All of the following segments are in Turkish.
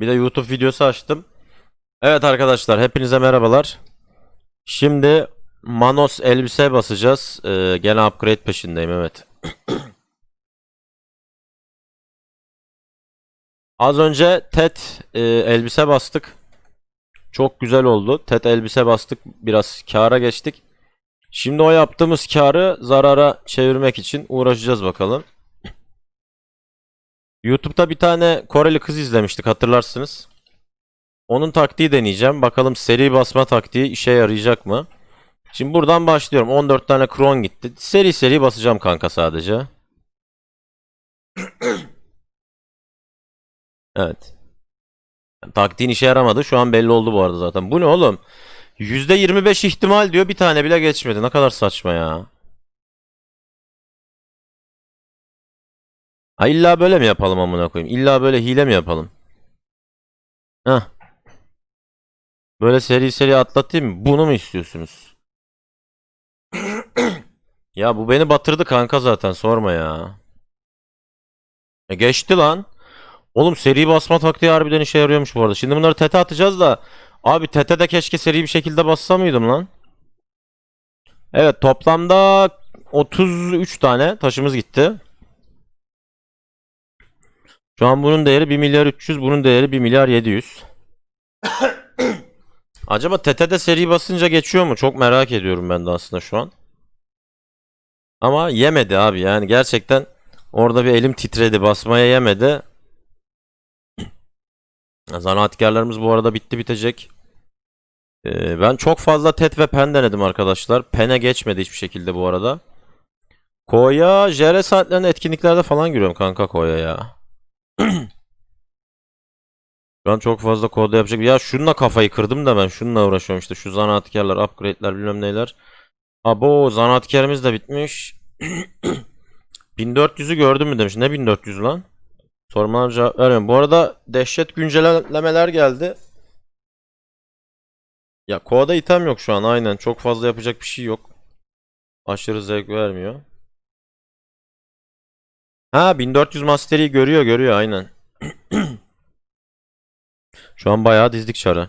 Bir de YouTube videosu açtım. Evet arkadaşlar hepinize merhabalar. Şimdi Manos elbise basacağız. Ee, gene upgrade peşindeyim evet. Az önce TED e, elbise bastık. Çok güzel oldu. TED elbise bastık. Biraz kâra geçtik. Şimdi o yaptığımız kârı zarara çevirmek için uğraşacağız bakalım. YouTube'da bir tane Koreli kız izlemiştik hatırlarsınız. Onun taktiği deneyeceğim. Bakalım seri basma taktiği işe yarayacak mı? Şimdi buradan başlıyorum. 14 tane kron gitti. Seri seri basacağım kanka sadece. Evet. Taktiğin işe yaramadı. Şu an belli oldu bu arada zaten. Bu ne oğlum? %25 ihtimal diyor. Bir tane bile geçmedi. Ne kadar saçma ya. Ha illa böyle mi yapalım amına koyayım? İlla böyle hile mi yapalım? Heh. Böyle seri seri atlatayım mı? Bunu mu istiyorsunuz? Ya bu beni batırdı kanka zaten sorma ya. E geçti lan. Oğlum seri basma taktiği harbiden işe yarıyormuş bu arada. Şimdi bunları tete atacağız da. Abi tete de keşke seri bir şekilde bassa mıydım lan? Evet toplamda 33 tane taşımız gitti. Şu an bunun değeri 1 milyar 300, bunun değeri 1 milyar 700. Acaba TT'de seri basınca geçiyor mu? Çok merak ediyorum ben de aslında şu an. Ama yemedi abi yani gerçekten orada bir elim titredi basmaya yemedi. Zanaatkarlarımız bu arada bitti bitecek. Ee, ben çok fazla tet ve pen denedim arkadaşlar. Pen'e geçmedi hiçbir şekilde bu arada. Koya, JR saatlerinde etkinliklerde falan görüyorum kanka Koya ya. An çok fazla koda yapacak. Ya şununla kafayı kırdım da ben şununla uğraşıyorum işte. Şu zanaatkarlar, upgrade'ler bilmem neler. Abo zanaatkarımız da bitmiş. 1400'ü gördün mü demiş. Ne 1400 lan? Sormalar cevap vermiyorum. Bu arada dehşet güncellemeler geldi. Ya koda item yok şu an aynen. Çok fazla yapacak bir şey yok. Aşırı zevk vermiyor. Ha 1400 Mastery'i görüyor görüyor aynen. Şu an bayağı dizdik çarı.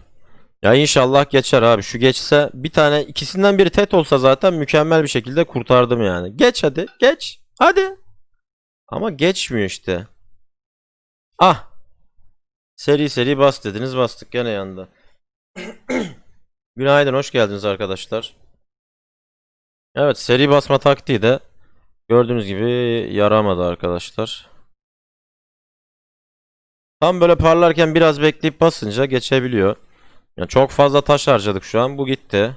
Ya inşallah geçer abi. Şu geçse bir tane ikisinden biri tet olsa zaten mükemmel bir şekilde kurtardım yani. Geç hadi geç. Hadi. Ama geçmiyor işte. Ah. Seri seri bas dediniz bastık gene yandı. Günaydın hoş geldiniz arkadaşlar. Evet seri basma taktiği de gördüğünüz gibi yaramadı arkadaşlar. Tam böyle parlarken biraz bekleyip basınca geçebiliyor. Yani çok fazla taş harcadık şu an. Bu gitti.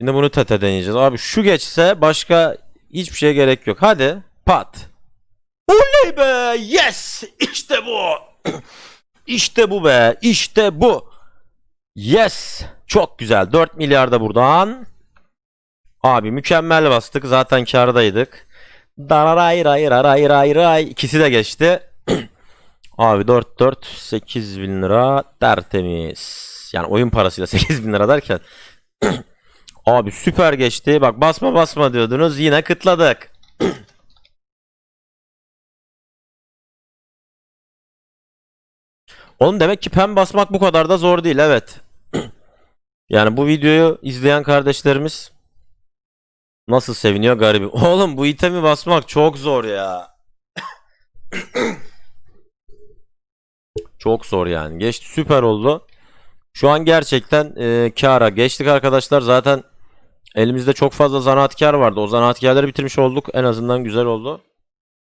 Şimdi bunu tete deneyeceğiz. Abi şu geçse başka hiçbir şeye gerek yok. Hadi pat. Oley be! Yes! İşte bu. İşte bu be. İşte bu. Yes! Çok güzel. 4 milyar da buradan. Abi mükemmel bastık. Zaten kârdaydık. Dararay ray ray ray ray. İkisi de geçti. Abi 4 4 8 bin lira tertemiz. Yani oyun parasıyla 8 bin lira derken. Abi süper geçti. Bak basma basma diyordunuz. Yine kıtladık. Oğlum demek ki pen basmak bu kadar da zor değil. Evet. Yani bu videoyu izleyen kardeşlerimiz nasıl seviniyor garibim. Oğlum bu itemi basmak çok zor ya. Çok zor yani. Geçti süper oldu. Şu an gerçekten e, kâra geçtik arkadaşlar. Zaten elimizde çok fazla zanaatkar vardı. O zanaatkarları bitirmiş olduk. En azından güzel oldu.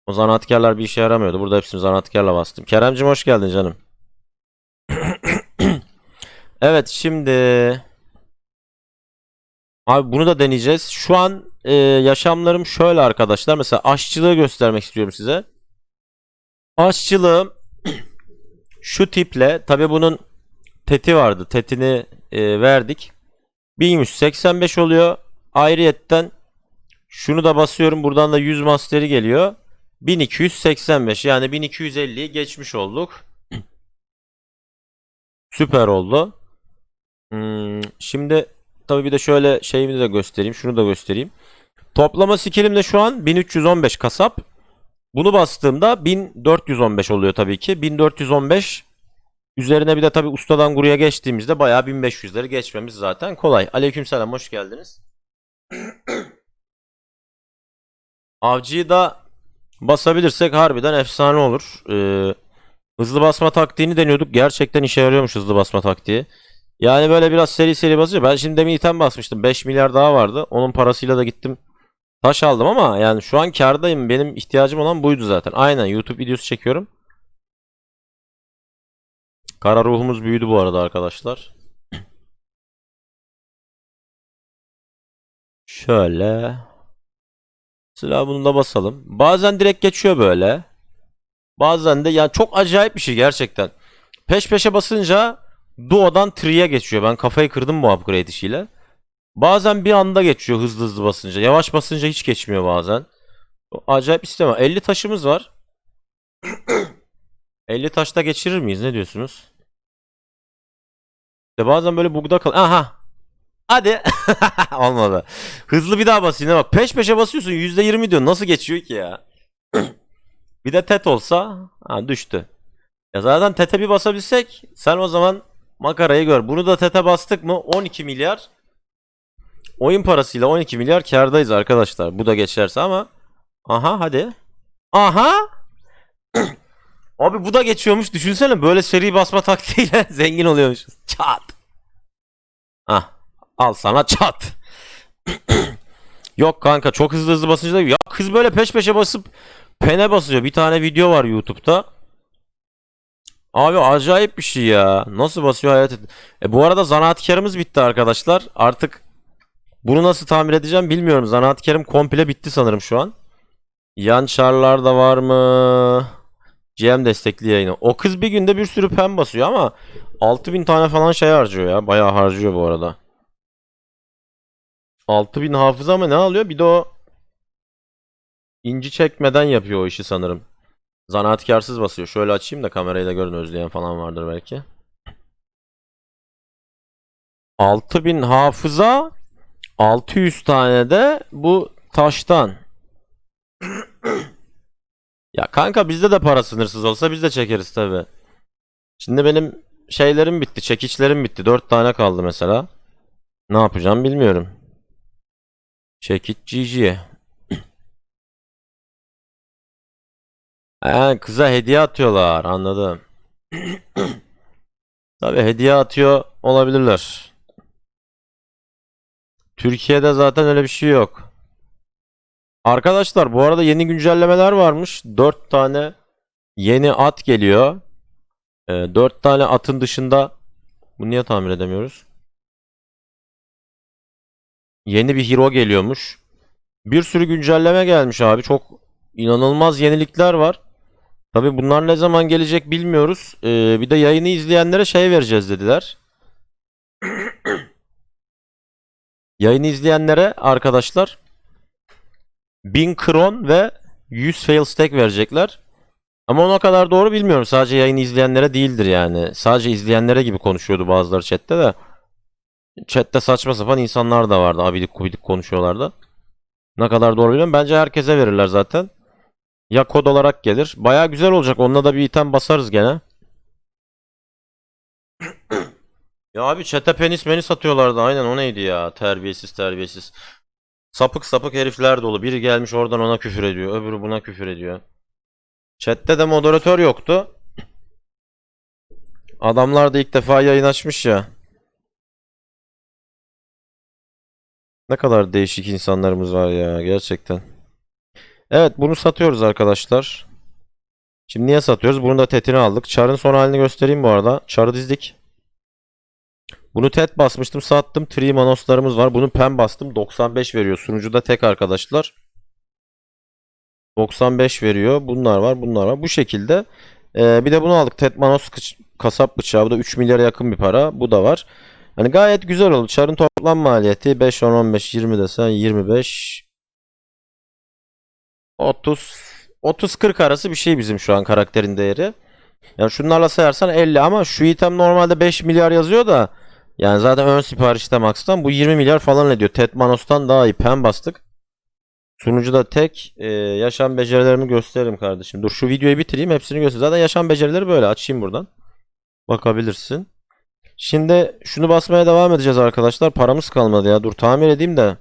O zanaatkarlar bir işe yaramıyordu. Burada hepsini zanaatkarla bastım. Keremcim hoş geldin canım. evet şimdi Abi bunu da deneyeceğiz. Şu an e, yaşamlarım şöyle arkadaşlar. Mesela aşçılığı göstermek istiyorum size. Aşçılığım şu tiple tabi bunun teti vardı. Tetini e, verdik. 1185 oluyor. Ayrıyetten şunu da basıyorum. Buradan da 100 masteri geliyor. 1285 yani 1250'yi geçmiş olduk. Süper oldu. Hmm, şimdi tabii bir de şöyle şeyimi de göstereyim. Şunu da göstereyim. Toplama skillim de şu an 1315 kasap. Bunu bastığımda 1415 oluyor tabii ki. 1415 üzerine bir de tabii ustadan guruya geçtiğimizde bayağı 1500'leri geçmemiz zaten kolay. Aleykümselam hoş geldiniz. Avcıyı da basabilirsek harbiden efsane olur. Ee, hızlı basma taktiğini deniyorduk. Gerçekten işe yarıyormuş hızlı basma taktiği. Yani böyle biraz seri seri basıyor. Ben şimdi demin item basmıştım. 5 milyar daha vardı. Onun parasıyla da gittim. Taş aldım ama yani şu an kârdayım. Benim ihtiyacım olan buydu zaten. Aynen YouTube videosu çekiyorum. Kara ruhumuz büyüdü bu arada arkadaşlar. Şöyle. Sıra bunu da basalım. Bazen direkt geçiyor böyle. Bazen de yani çok acayip bir şey gerçekten. Peş peşe basınca Duo'dan Tree'ye geçiyor. Ben kafayı kırdım bu upgrade işiyle. Bazen bir anda geçiyor hızlı hızlı basınca. Yavaş basınca hiç geçmiyor bazen. Acayip var. 50 taşımız var. 50 taşta geçirir miyiz? Ne diyorsunuz? İşte bazen böyle bugda kal. Aha. Hadi. Olmadı. Hızlı bir daha basayım. Bak peş peşe basıyorsun. %20 diyor. Nasıl geçiyor ki ya? bir de tet olsa. Ha düştü. Ya zaten tete bir basabilsek sen o zaman makarayı gör. Bunu da tete bastık mı 12 milyar oyun parasıyla 12 milyar kârdayız arkadaşlar. Bu da geçerse ama aha hadi. Aha. Abi bu da geçiyormuş. Düşünsene böyle seri basma taktiğiyle zengin oluyormuşuz. Çat. Ah. Al sana çat. Yok kanka çok hızlı hızlı basınca da ya kız böyle peş peşe basıp pene basıyor. Bir tane video var YouTube'da. Abi acayip bir şey ya. Nasıl basıyor hayat et- E bu arada zanaatkarımız bitti arkadaşlar. Artık bunu nasıl tamir edeceğim bilmiyorum. Zanaatkarım komple bitti sanırım şu an. Yan çarlar da var mı? GM destekli yayını. O kız bir günde bir sürü pen basıyor ama 6000 tane falan şey harcıyor ya. Bayağı harcıyor bu arada. 6000 hafıza mı ne alıyor? Bir de o inci çekmeden yapıyor o işi sanırım. Zanaatkarsız basıyor. Şöyle açayım da kamerayı da görün özleyen falan vardır belki. 6000 hafıza 600 tane de bu taştan. Ya kanka bizde de para sınırsız olsa biz de çekeriz tabi. Şimdi benim şeylerim bitti, çekiçlerim bitti. 4 tane kaldı mesela. Ne yapacağım bilmiyorum. Çekiç GG. He, kıza hediye atıyorlar anladım. Tabi hediye atıyor olabilirler. Türkiye'de zaten öyle bir şey yok. Arkadaşlar bu arada yeni güncellemeler varmış. 4 tane yeni at geliyor. 4 tane atın dışında bunu niye tamir edemiyoruz? Yeni bir hero geliyormuş. Bir sürü güncelleme gelmiş abi. Çok inanılmaz yenilikler var. Tabi bunlar ne zaman gelecek bilmiyoruz. Ee, bir de yayını izleyenlere şey vereceğiz dediler. Yayını izleyenlere arkadaşlar 1000 kron ve 100 fail stack verecekler. Ama ona kadar doğru bilmiyorum. Sadece yayını izleyenlere değildir yani. Sadece izleyenlere gibi konuşuyordu bazıları chatte de. Chatte saçma sapan insanlar da vardı. Abidik kubidik konuşuyorlardı. Ne kadar doğru bilmiyorum. Bence herkese verirler zaten. Ya kod olarak gelir. Baya güzel olacak. Onunla da bir item basarız gene. ya abi chat'e penis menis atıyorlardı. Aynen o neydi ya? Terbiyesiz terbiyesiz. Sapık sapık herifler dolu. Biri gelmiş oradan ona küfür ediyor. Öbürü buna küfür ediyor. Chat'te de moderatör yoktu. Adamlar da ilk defa yayın açmış ya. Ne kadar değişik insanlarımız var ya gerçekten. Evet bunu satıyoruz arkadaşlar. Şimdi niye satıyoruz? Bunu da tetini aldık. Char'ın son halini göstereyim bu arada. Char'ı dizdik. Bunu tet basmıştım sattım. Tree manoslarımız var. Bunu pen bastım. 95 veriyor. Sunucuda tek arkadaşlar. 95 veriyor. Bunlar var. Bunlar var. Bu şekilde. Ee, bir de bunu aldık. Tet manos kasap bıçağı. Bu da 3 milyara yakın bir para. Bu da var. Hani gayet güzel oldu. Char'ın toplam maliyeti 5, 10, 15, 20 desen 25 30 30-40 arası bir şey bizim şu an karakterin değeri. Yani şunlarla sayarsan 50 ama şu item normalde 5 milyar yazıyor da yani zaten ön siparişte Max'tan bu 20 milyar falan ediyor. Ted Manos'tan daha iyi pen bastık. Sunucuda tek e, yaşam becerilerimi gösteririm kardeşim. Dur şu videoyu bitireyim hepsini göster. Zaten yaşam becerileri böyle açayım buradan. Bakabilirsin. Şimdi şunu basmaya devam edeceğiz arkadaşlar. Paramız kalmadı ya. Dur tamir edeyim de.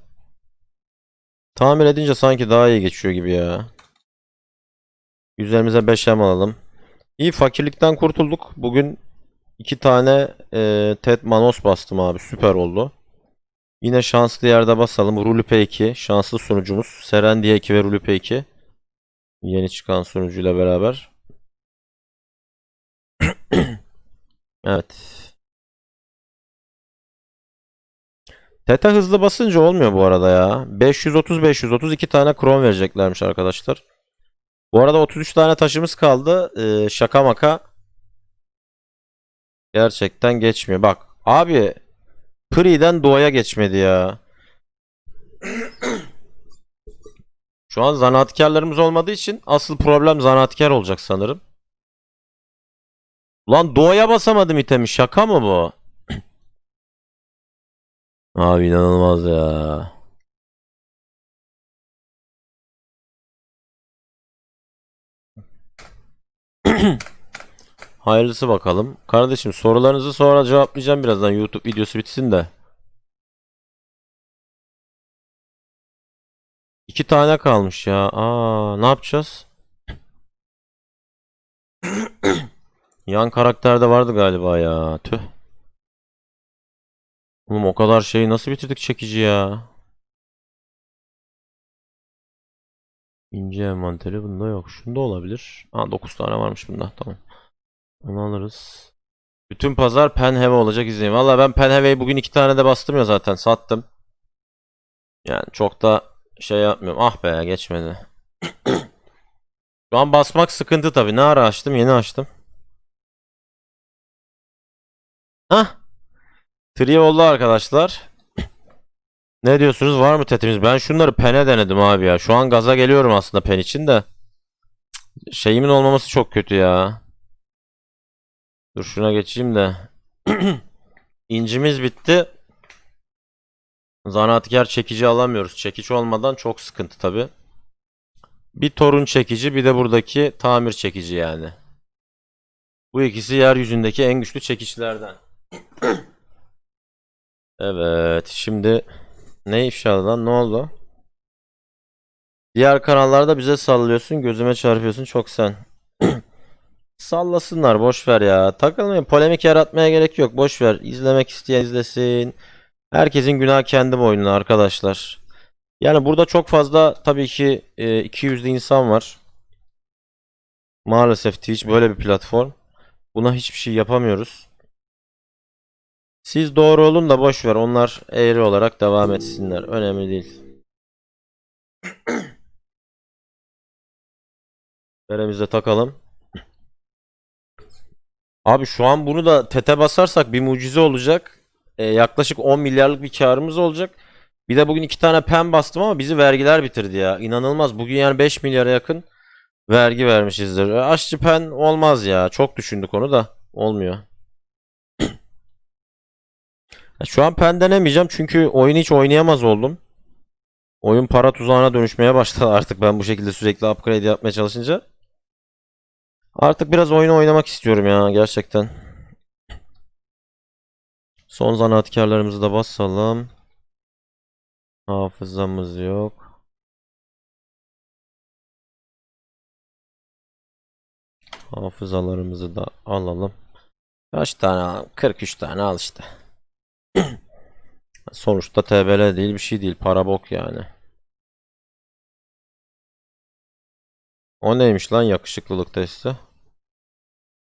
Tamir edince sanki daha iyi geçiyor gibi ya. Üzerimize 5 hem alalım. İyi fakirlikten kurtulduk. Bugün iki tane e, Ted Manos bastım abi. Süper oldu. Yine şanslı yerde basalım. Rulupe 2. Şanslı sunucumuz. Serendiye 2 ve Rulupe 2. Yeni çıkan sunucuyla beraber. evet. Teta hızlı basınca olmuyor bu arada ya. 530 530 iki tane kron vereceklermiş arkadaşlar. Bu arada 33 tane taşımız kaldı. Ee, şaka maka. Gerçekten geçmiyor. Bak abi Pri'den Doğa'ya geçmedi ya. Şu an zanaatkarlarımız olmadığı için asıl problem zanaatkar olacak sanırım. Ulan Doğa'ya basamadım itemi. Şaka mı bu? Abi inanılmaz ya. Hayırlısı bakalım. Kardeşim sorularınızı sonra cevaplayacağım birazdan YouTube videosu bitsin de. İki tane kalmış ya. Aa, ne yapacağız? Yan karakterde vardı galiba ya. Tüh. Oğlum o kadar şeyi nasıl bitirdik çekici ya? İnce envanteri bunda yok. Şunda olabilir. Aa 9 tane varmış bunda. Tamam. Onu alırız. Bütün pazar Penheve olacak izleyin. Valla ben Penheve'yi bugün iki tane de bastım ya zaten sattım. Yani çok da şey yapmıyorum. Ah be geçmedi. Şu an basmak sıkıntı tabi. Ne ara açtım? Yeni açtım. Hah. Trio oldu arkadaşlar. Ne diyorsunuz? Var mı tetimiz? Ben şunları pene denedim abi ya. Şu an gaza geliyorum aslında pen için de. Şeyimin olmaması çok kötü ya. Dur şuna geçeyim de. İncimiz bitti. Zanaatkar çekici alamıyoruz. Çekici olmadan çok sıkıntı tabi. Bir torun çekici bir de buradaki tamir çekici yani. Bu ikisi yeryüzündeki en güçlü çekiçlerden. Evet şimdi ne ifşa lan ne oldu? Diğer kanallarda bize sallıyorsun gözüme çarpıyorsun çok sen. Sallasınlar boş ver ya. Takılmayın polemik yaratmaya gerek yok boş ver. İzlemek isteyen izlesin. Herkesin günah kendi boynuna arkadaşlar. Yani burada çok fazla tabii ki e, 200'lü insan var. Maalesef Twitch böyle bir platform. Buna hiçbir şey yapamıyoruz. Siz doğru olun da boş ver. Onlar eğri olarak devam etsinler. Önemli değil. Beremize takalım. Abi şu an bunu da tete basarsak bir mucize olacak. Ee, yaklaşık 10 milyarlık bir karımız olacak. Bir de bugün iki tane pen bastım ama bizi vergiler bitirdi ya. İnanılmaz. Bugün yani 5 milyara yakın vergi vermişizdir. E, Aşçı pen olmaz ya. Çok düşündük onu da. Olmuyor. Şu an pen denemeyeceğim çünkü oyunu hiç oynayamaz oldum. Oyun para tuzağına dönüşmeye başladı artık ben bu şekilde sürekli upgrade yapmaya çalışınca. Artık biraz oyunu oynamak istiyorum ya gerçekten. Son zanaatkarlarımızı da basalım. Hafızamız yok. Hafızalarımızı da alalım. Kaç tane alalım? 43 tane al işte. Sonuçta TBL değil bir şey değil. Para bok yani. O neymiş lan yakışıklılık testi?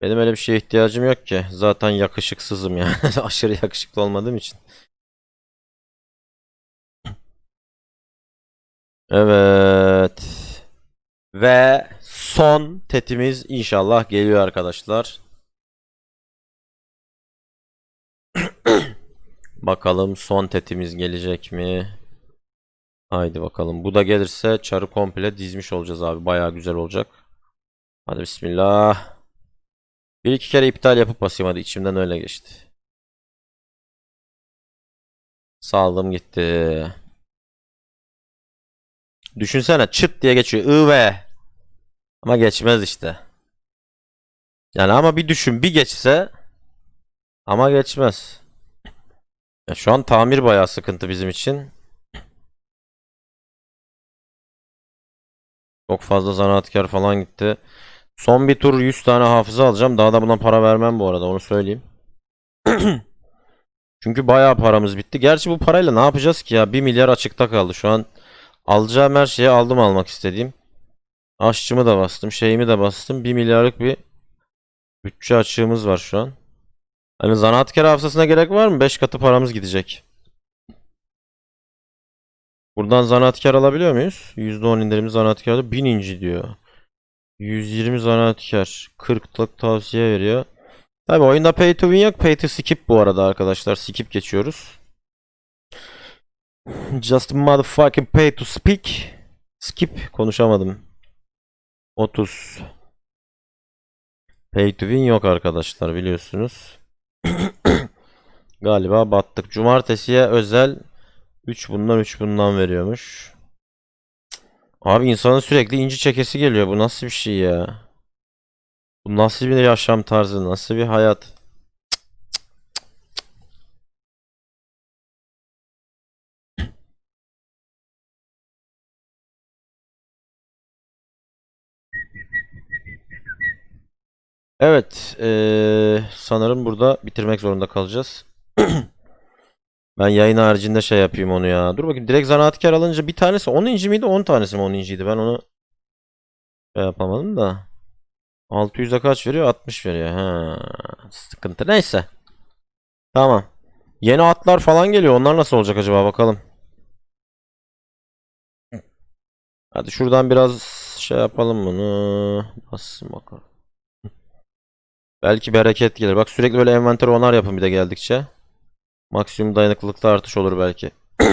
Benim öyle bir şeye ihtiyacım yok ki. Zaten yakışıksızım yani. Aşırı yakışıklı olmadığım için. Evet. Ve son tetimiz inşallah geliyor arkadaşlar. Bakalım son tetimiz gelecek mi? Haydi bakalım. Bu da gelirse çarı komple dizmiş olacağız abi. Bayağı güzel olacak. Hadi bismillah. Bir iki kere iptal yapıp basayım hadi içimden öyle geçti. Saldım gitti. Düşünsene çıt diye geçiyor. IV. Ama geçmez işte. Yani ama bir düşün bir geçse ama geçmez. Ya şu an tamir bayağı sıkıntı bizim için. Çok fazla zanaatkar falan gitti. Son bir tur 100 tane hafıza alacağım. Daha da buna para vermem bu arada onu söyleyeyim. Çünkü bayağı paramız bitti. Gerçi bu parayla ne yapacağız ki ya? 1 milyar açıkta kaldı. Şu an alacağım her şeyi aldım almak istediğim. Aşçımı da bastım. Şeyimi de bastım. 1 milyarlık bir bütçe açığımız var şu an. Hani zanaatkar hafızasına gerek var mı? 5 katı paramız gidecek. Buradan zanaatkar alabiliyor muyuz? %10 indirimli zanaatkarda 1000 inci diyor. 120 zanaatkar. 40'lık tavsiye veriyor. Tabi oyunda pay to win yok. Pay to skip bu arada arkadaşlar. Skip geçiyoruz. Just motherfucking pay to speak. Skip konuşamadım. 30. Pay to win yok arkadaşlar biliyorsunuz. Galiba battık. Cumartesiye özel 3 bundan 3 bundan veriyormuş. Abi insanın sürekli inci çekesi geliyor. Bu nasıl bir şey ya? Bu nasıl bir yaşam tarzı? Nasıl bir hayat? Evet, eee, sanırım burada bitirmek zorunda kalacağız. Ben yayın haricinde şey yapayım onu ya. Dur bakayım direkt zanaatkar alınca bir tanesi 10 inci miydi 10 tanesi mi 10 inciydi ben onu şey yapamadım da. 600'e kaç veriyor? 60 veriyor. Ha, sıkıntı. Neyse. Tamam. Yeni atlar falan geliyor. Onlar nasıl olacak acaba bakalım. Hadi şuradan biraz şey yapalım bunu. Nasıl bakalım. Belki bereket gelir. Bak sürekli böyle envanter onar yapın bir de geldikçe. Maksimum dayanıklılıkta artış olur belki.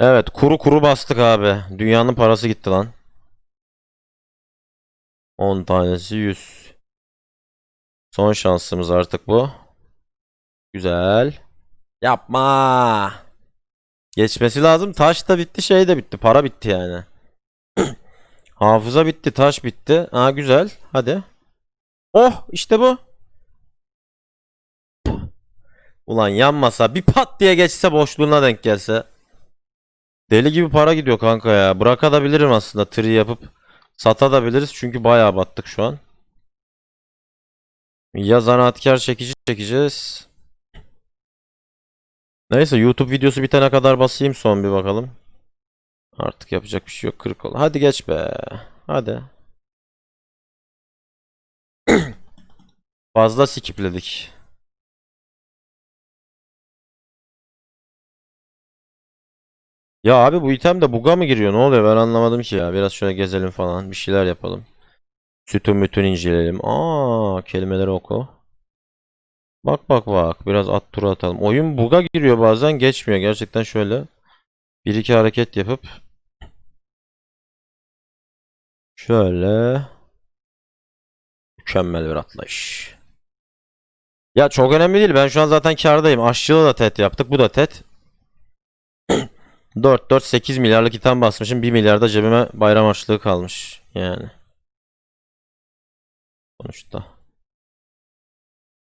Evet, kuru kuru bastık abi. Dünyanın parası gitti lan. 10 tanesi 100. Son şansımız artık bu. Güzel. Yapma. Geçmesi lazım. Taş da bitti, şey de bitti. Para bitti yani. Hafıza bitti, taş bitti. Aa güzel. Hadi. Oh, işte bu. Ulan yanmasa bir pat diye geçse boşluğuna denk gelse. Deli gibi para gidiyor kanka ya. Bırakabilirim aslında tri yapıp satabiliriz çünkü bayağı battık şu an. Ya zanaatkar çekici çekeceğiz. Neyse YouTube videosu bitene kadar basayım son bir bakalım. Artık yapacak bir şey yok 40 ol. Hadi geç be. Hadi. Fazla skipledik. Ya abi bu item de buga mı giriyor? Ne oluyor? Ben anlamadım ki ya. Biraz şöyle gezelim falan. Bir şeyler yapalım. Sütün mütün inceleyelim. Aa, kelimeleri oku. Bak bak bak. Biraz at turu atalım. Oyun buga giriyor bazen geçmiyor. Gerçekten şöyle bir iki hareket yapıp şöyle mükemmel bir atlayış. Ya çok önemli değil. Ben şu an zaten kârdayım. Aşçılığı da tet yaptık. Bu da tet. 4 4 8 milyarlık item basmışım. 1 milyarda cebime bayram harçlığı kalmış. Yani. Sonuçta.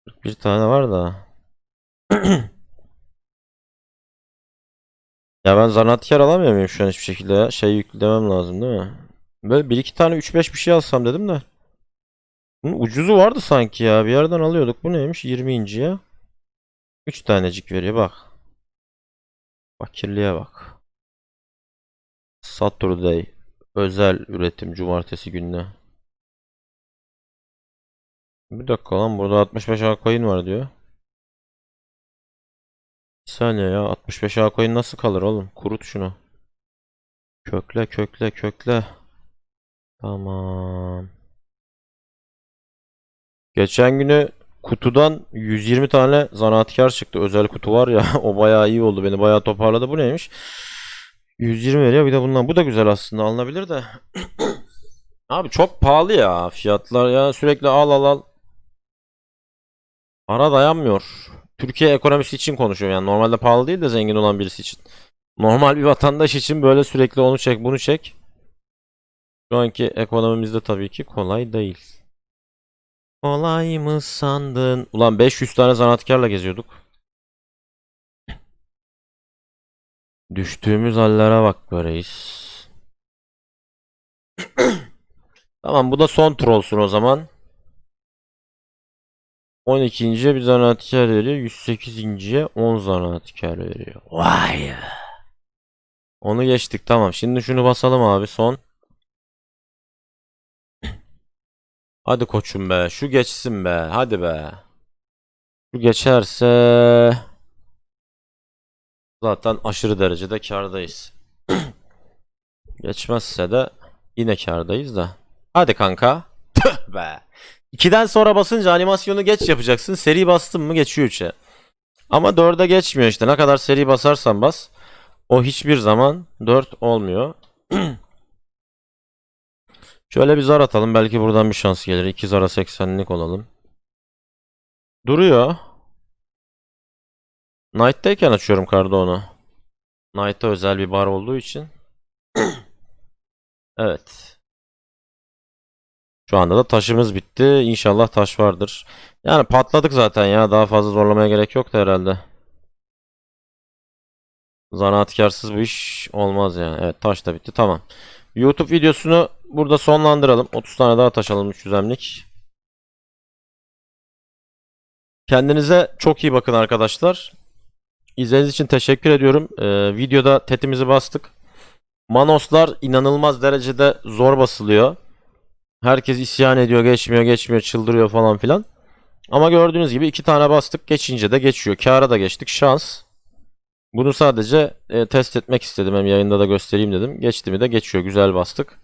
41 tane var da. Ya ben zanaatkar alamıyor muyum şu an hiçbir şekilde? Şey yüklemem lazım değil mi? Böyle 1 2 tane 3 5 bir şey alsam dedim de. Ucuzu vardı sanki ya. Bir yerden alıyorduk. Bu neymiş? 20 inci ya. 3 tanecik veriyor bak. Fakirliğe bak. Saturday özel üretim cumartesi gününe. Bir dakika lan burada 65 A coin var diyor. Bir saniye ya 65 A coin nasıl kalır oğlum? Kurut şunu. Kökle kökle kökle. Tamam. Geçen günü kutudan 120 tane zanaatkar çıktı. Özel kutu var ya o bayağı iyi oldu. Beni bayağı toparladı. Bu neymiş? 120 veriyor. Bir de bundan. Bu da güzel aslında. Alınabilir de. Abi çok pahalı ya fiyatlar ya. Sürekli al al al. Para dayanmıyor. Türkiye ekonomisi için konuşuyorum yani. Normalde pahalı değil de zengin olan birisi için. Normal bir vatandaş için böyle sürekli onu çek bunu çek. Şu anki ekonomimizde tabii ki kolay değil. Kolay mı sandın? Ulan 500 tane zanaatkarla geziyorduk. Düştüğümüz hallere bak be reis. Tamam bu da son tur olsun o zaman. 12. bir zanaatkar veriyor. 108. 10 zanaatkar veriyor. Vay be. Onu geçtik tamam. Şimdi şunu basalım abi son. Hadi koçum be. Şu geçsin be. Hadi be. Şu geçerse zaten aşırı derecede kârdayız. Geçmezse de yine kârdayız da. Hadi kanka. Tüh be. 2'den sonra basınca animasyonu geç yapacaksın. Seri bastın mı geçiyor 3'e. Ama 4'e geçmiyor işte. Ne kadar seri basarsan bas. O hiçbir zaman 4 olmuyor. Şöyle bir zar atalım. Belki buradan bir şans gelir. 2 zara 80'lik olalım. Duruyor. Knight'tayken açıyorum karda onu. Knight'a özel bir bar olduğu için. evet. Şu anda da taşımız bitti. İnşallah taş vardır. Yani patladık zaten ya. Daha fazla zorlamaya gerek yoktu herhalde. Zanaatkarsız bu iş olmaz yani. Evet taş da bitti. Tamam. YouTube videosunu burada sonlandıralım. 30 tane daha taş alalım 300 emlik. Kendinize çok iyi bakın arkadaşlar. İzlediğiniz için teşekkür ediyorum. Ee, videoda tetimizi bastık. Manoslar inanılmaz derecede zor basılıyor. Herkes isyan ediyor, geçmiyor, geçmiyor, çıldırıyor falan filan. Ama gördüğünüz gibi iki tane bastık, geçince de geçiyor. Kâra da geçtik, şans. Bunu sadece e, test etmek istedim. Hem yayında da göstereyim dedim. Geçti mi de geçiyor, güzel bastık.